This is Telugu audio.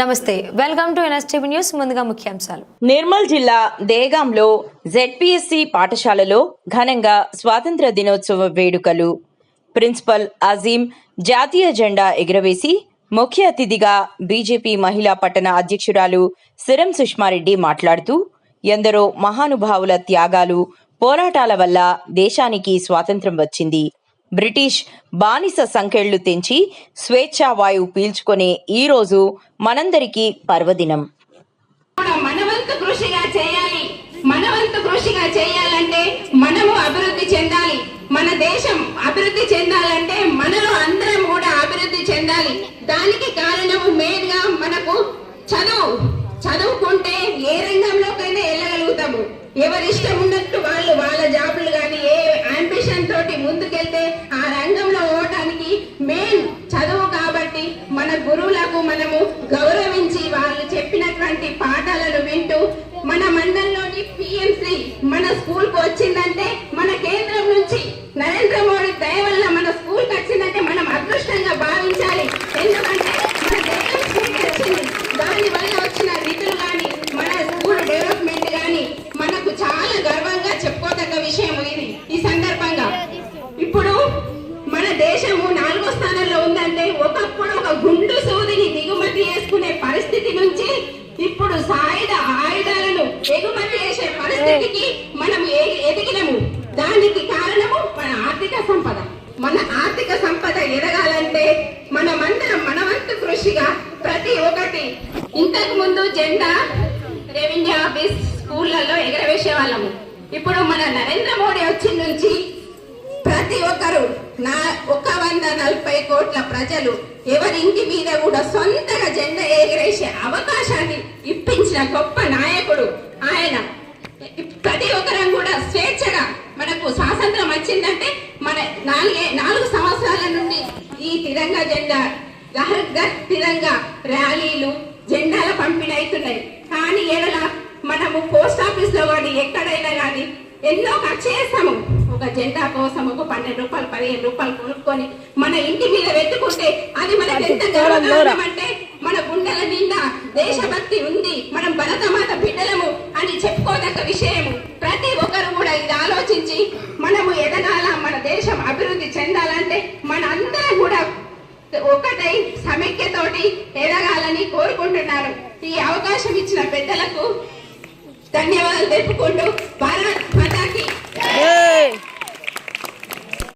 నమస్తే వెల్కమ్ టు ఎన్ఎస్టీవీ న్యూస్ ముందుగా ముఖ్యాంశాలు. నిర్మల్ జిల్లా దేగాంలో జెడ్పీఎస్సీ పాఠశాలలో ఘనంగా స్వాతంత్ర దినోత్సవ వేడుకలు. ప్రిన్సిపల్ అజీం జాతీయ జెండా ఎగురవేసి ముఖ్య అతిథిగా బీజేపీ మహిళా పట్టణ అధ్యక్షురాలు సిరం సుష్మారెడ్డి మాట్లాడుతూ ఎందరో మహానుభావుల త్యాగాలు పోరాటాల వల్ల దేశానికి స్వాతంత్రం వచ్చింది. బ్రిటిష్ బానిస సంఖ్యళ్ళు తెంచి స్వేచ్ఛా వాయువు పీల్చుకునే ఈ రోజు మనందరికీ పర్వదినం. కూడా మనవంతు కృషిగా చేయాలి. మనవంతు కృషిగా చేయాలంటే మనము అభివృద్ధి చెందాలి. మన దేశం అభివృద్ధి చెందాలంటే మనలో అందరం కూడా అభివృద్ధి చెందాలి. దానికి కారణము మెయిన్గా మనకు చదువు. చదువుకుంటే ఏ రంగంలోకైనా వెళ్ళగలుగుతాము. ఎవరి ఇష్టం ఉన్నట్టు మన మండలంలోని పిఎంసి మన స్కూల్కు వచ్చిందంటే మన కేంద్రం నుంచి నరేంద్ర మోడీ దయ వల్ల మన స్కూల్కి వచ్చిందంటే మనం అదృష్టంగా భావించాలి. ఎందుకంటే మన దేశం స్కూల్ వచ్చింది. దాని వల్ల వచ్చిన నిధులు కానీ మన స్కూల్ డెవలప్మెంట్ కానీ మనకు చాలా గర్వంగా చెప్పుకోదగ్గ విషయం ఇది. ఈ సందర్భంగా ఇప్పుడు మన దేశము నాలుగో స్థానంలో ఉందంటే ఒకప్పుడు ఒక గుండు సూదిని దిగుమతి చేసుకునే పరిస్థితి నుంచి ఇప్పుడు సాయుధ ఆయుధాలను ఎగుమతి చేసే పరిస్థితికి మనం ఎదిగినము? దానికి కారణము మన ఆర్థిక సంపద. మన ఆర్థిక సంపద ఎదగాలంటే మనమందరం మనవంతు కృషిగా ప్రతి ఒక్కటి. ఇంతకు ముందు జెండా రెవెన్యూ ఆఫీస్ స్కూళ్ళల్లో ఎగరవేసే వాళ్ళము ఇప్పుడు మన నరేంద్ర మోడీ వచ్చిన నుంచి ప్రతి ఒక్కరు నా ఒక వంద నలభై కోట్ల ప్రజలు ఎవరి ఇంటి మీద కూడా సొంతగా జెండా ఎగరేసే అవకాశాన్ని ఇప్పించిన గొప్ప నాయకుడు ఆయన. ప్రతి ఒక్కరం కూడా స్వేచ్ఛగా మనకు స్వాతంత్రం వచ్చిందంటే మన నాలుగే నాలుగు సంవత్సరాల నుండి ఈ తిరంగా జెండా గహర్ గర్ తిరంగా ర్యాలీలు జెండాల పంపిణీ అవుతున్నాయి. కానీ ఎడల మనము పోస్ట్ ఆఫీస్లో కానీ ఎక్కడైనా కానీ ఎన్నో ఖర్చు చేస్తాము. ఒక జెండా కోసం ఒక పన్నెండు రూపాయలు పదిహేను రూపాయలు కొనుక్కొని మన ఇంటి మీద పెట్టుకుంటే అది మనకు ఎంత గౌరవం అంటే మన గుండెల నిండా దేశభక్తి ఉంది. మనం భరతమాత బిడ్డలము అని చెప్పుకోదగ్గ విషయము. ప్రతి ఒక్కరు కూడా ఇది ఆలోచించి మనము ఎదగాల మన దేశం అభివృద్ధి చెందాలంటే మన అందరం కూడా ఒకటై సమైక్యతోటి ఎదగాలని కోరుకుంటున్నాను ఈ అవకాశం ఇచ్చిన పెద్దలకు ధన్యవాదాలు తెలుపుకుంటూ భారత్